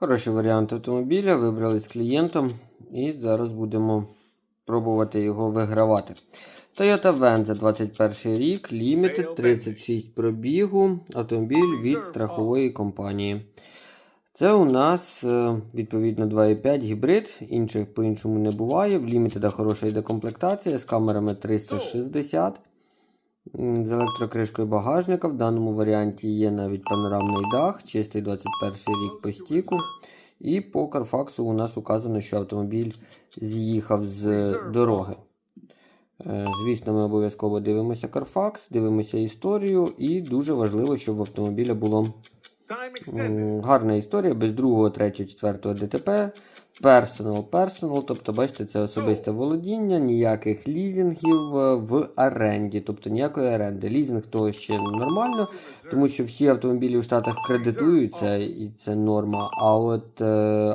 Хороший варіант автомобіля. Вибрали з клієнтом і зараз будемо пробувати його вигравати. Toyota Venza 21 рік, Limited, 36 пробігу, автомобіль від страхової компанії. Це у нас е, відповідно 2.5 гібрид, інших по-іншому не буває. В Limited хороша йде комплектація з камерами 360. З електрокришкою багажника. В даному варіанті є навіть панорамний дах, чистий 21 рік по стіку. І по Карфаксу у нас указано, що автомобіль з'їхав з дороги. Е, Звісно, ми обов'язково дивимося Carfax, дивимося історію, і дуже важливо, щоб в автомобіля було гарна історія без другого, третього, четвертого ДТП. Personal, personal, тобто, бачите, це особисте володіння, ніяких лізингів е, в оренді, тобто ніякої оренди. Лізінг то ще нормально, тому що всі автомобілі в Штатах кредитуються, і це норма. А от е,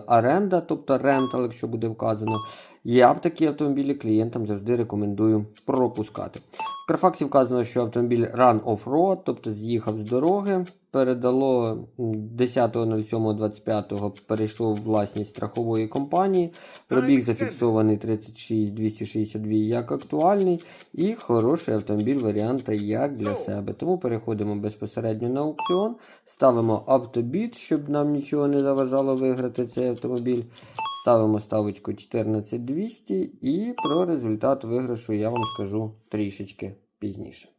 оренда, тобто рентал, якщо буде вказано, я б такі автомобілі клієнтам завжди рекомендую пропускати. В Карфаксі вказано, що автомобіль run off-road, тобто з'їхав з дороги, передало 10.07.25 перейшло в власність страхової компанії. Пробіг зафіксований 36 262 як актуальний і хороший автомобіль варіанта як для себе. Тому переходимо безпосередньо на аукціон, ставимо автобіт, щоб нам нічого не заважало виграти цей автомобіль. Ставимо ставочку 14200 і про результат виграшу я вам скажу трішечки пізніше.